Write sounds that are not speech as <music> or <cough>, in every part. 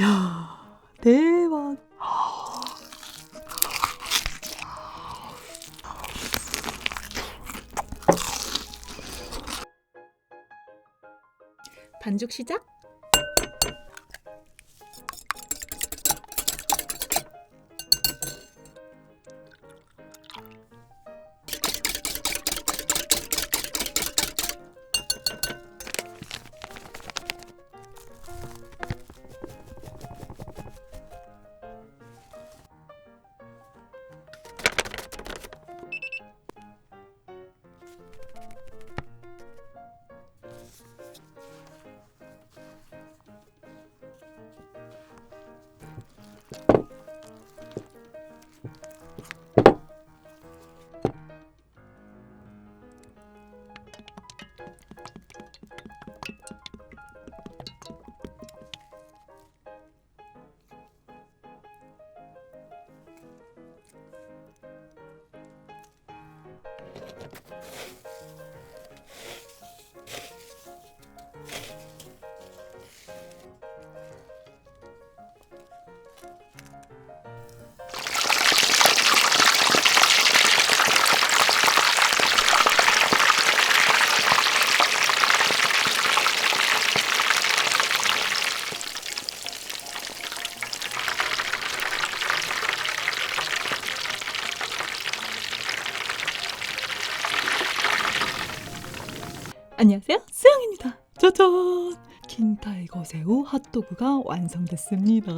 야 대박. 반죽 시작. 안녕하세요. 수영입니다. 짜잔! 킨타이거 새우 핫도그가 완성됐습니다.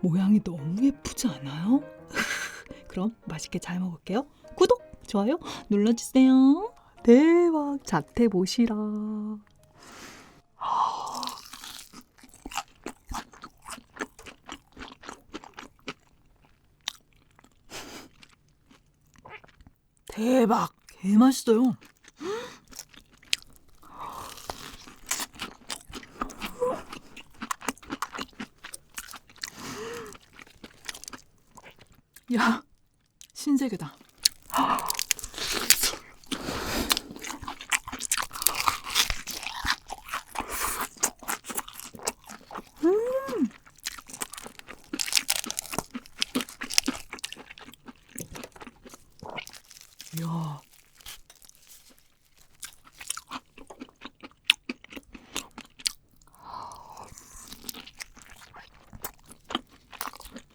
모양이 너무 예쁘지 않아요? <laughs> 그럼 맛있게 잘 먹을게요. 구독, 좋아요 눌러주세요. 대박! 자태 보시라. <laughs> 대박! 개 맛있어요. 야, 신세계다. 음. 야.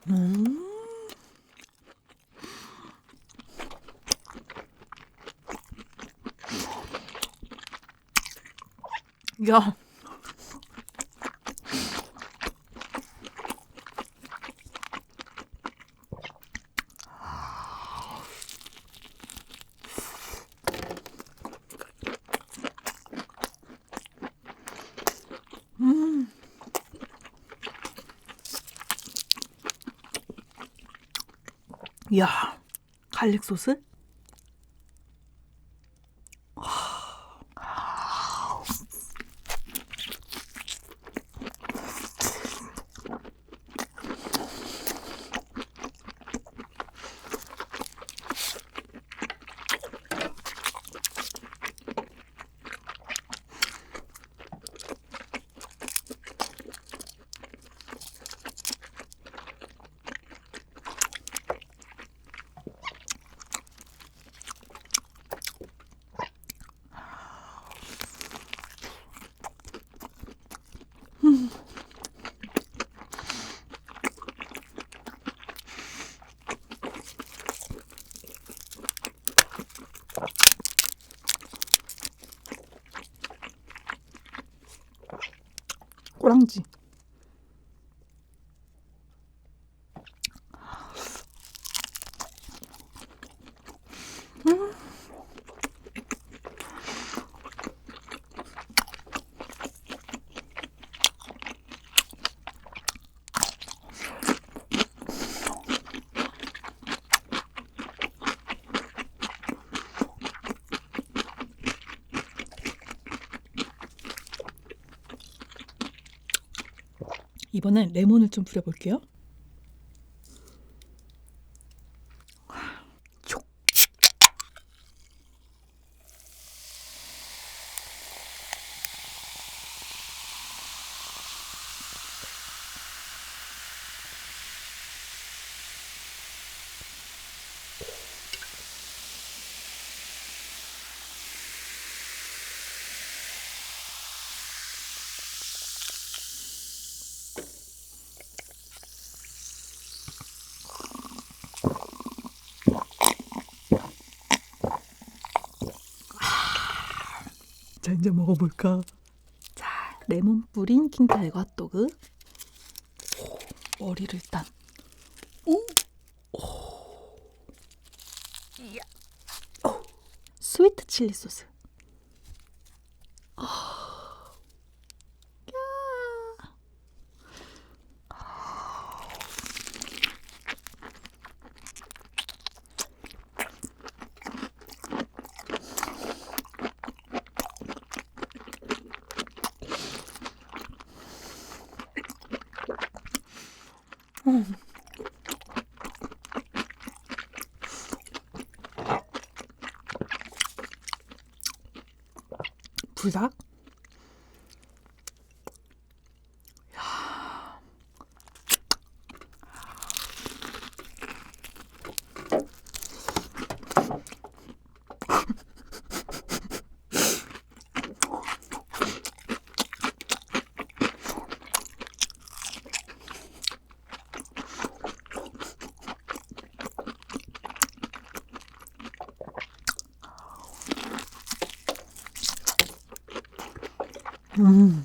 음. 야. 야, 갈릭 소스? 꼬랑지. 이번엔 레몬을 좀 뿌려볼게요. 이제 먹어볼까? 자 레몬 뿌린 킹타이거 핫도그. 오, 머리를 일단. 오, 오, 이야, 오, 스위트 칠리 소스. 불닭? 음.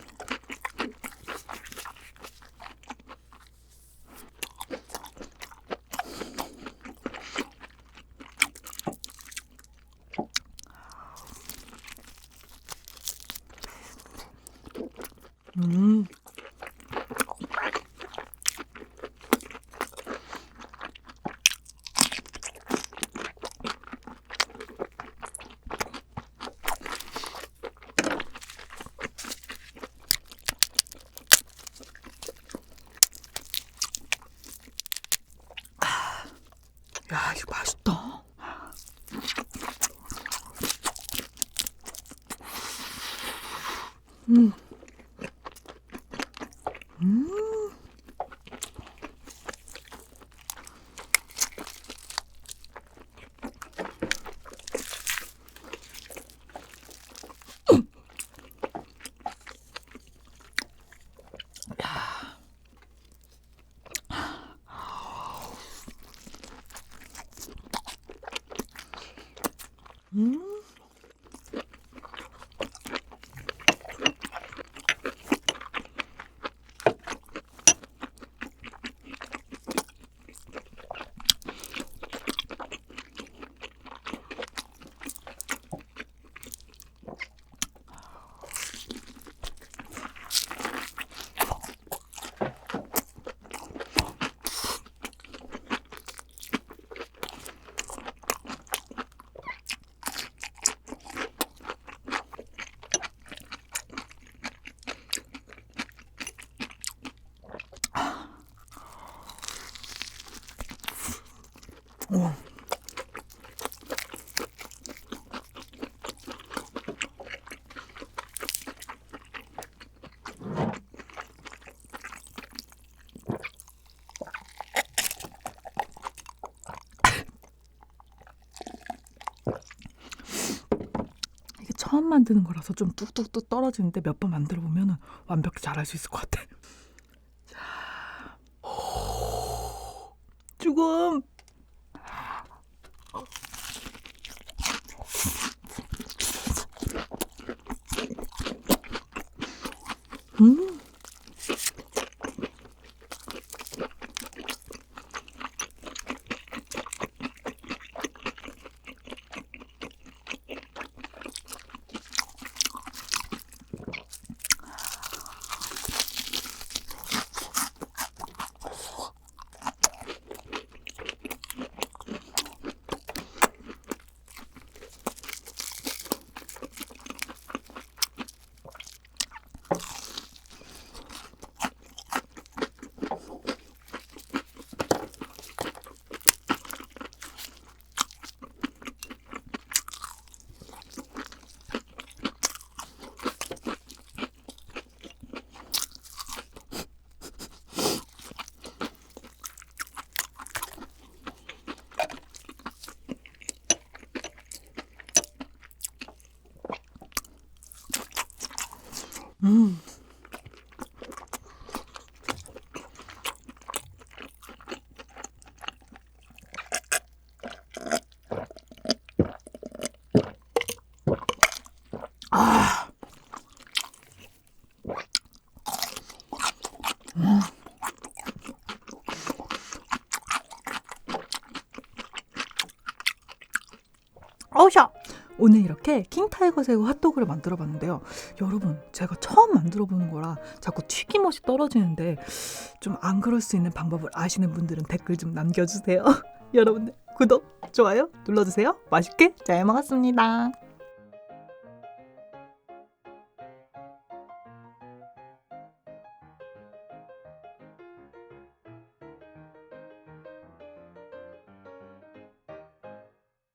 음. 야, 이거 맛있 처음 만드는 거라서 좀 뚝뚝뚝 떨어지는데 몇 번 만들어 보면 완벽히 잘할 수 있을 것 같아. 자, 죽음. 음. 음. 아. 오늘 이렇게 킹타이거 새우 핫도그를 만들어 봤는데요. 여러분, 제가 처음 만들어 보는 거라 자꾸 튀김옷이 떨어지는데 좀 안 그럴 수 있는 방법을 아시는 분들은 댓글 좀 남겨주세요. <laughs> 여러분들 구독, 좋아요 눌러주세요. 맛있게 잘 먹었습니다.